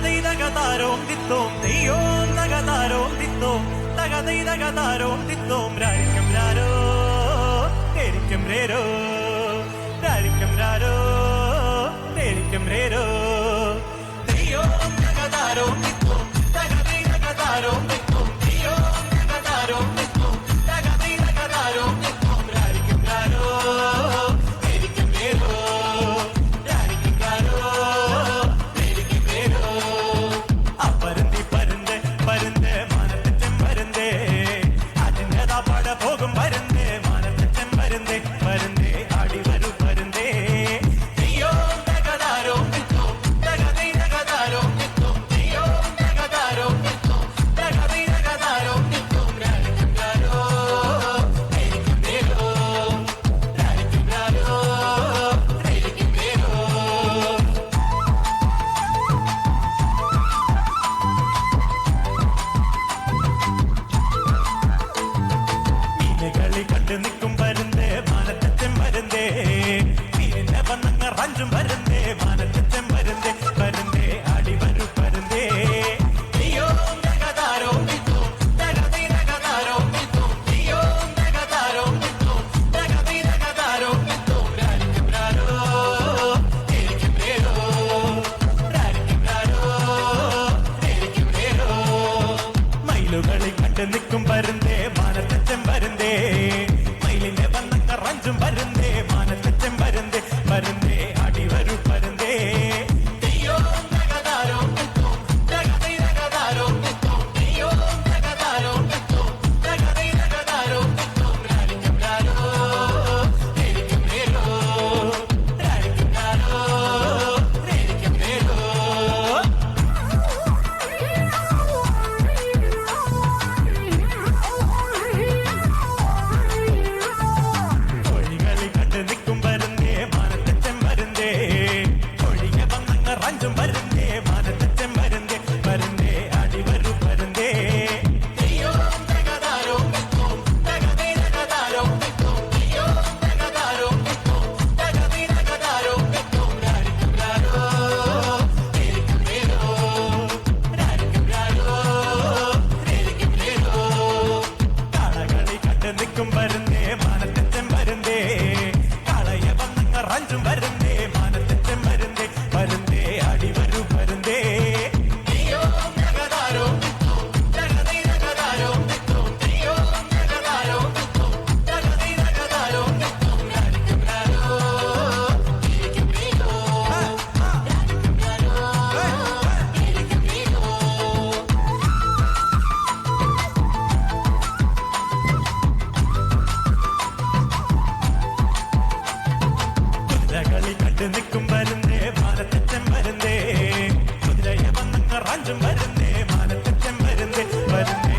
തകതൈ തകതാരോം തിത്തോം തെയ്യോം തകതാരോം തിത്തോം തകതൈ തകതാരോം തിത്തോം രാഴിക്കും രാരോ കരിക്കും രേരോ. பஞ்சும் பருந்தே നിൽക്കും വരുന്നേ മാനത്തച്ഛൻ വരുന്നേ മയിലിന്റെ വന്ന കറഞ്ചും വരുന്നേ கொஞ்சம் வருந்தே വരുന്നേ കളയ വന്നങ്ങ റഞ്ചും വരുന്നേ നിൽക്കും വരുന്നേ മാനത്തെറ്റം വരുന്നേ കുതിരയെ വന്നങ്ങ റാഞ്ചും വരുന്നേ മാനത്തെറ്റം വരുന്നേ വരുന്നേ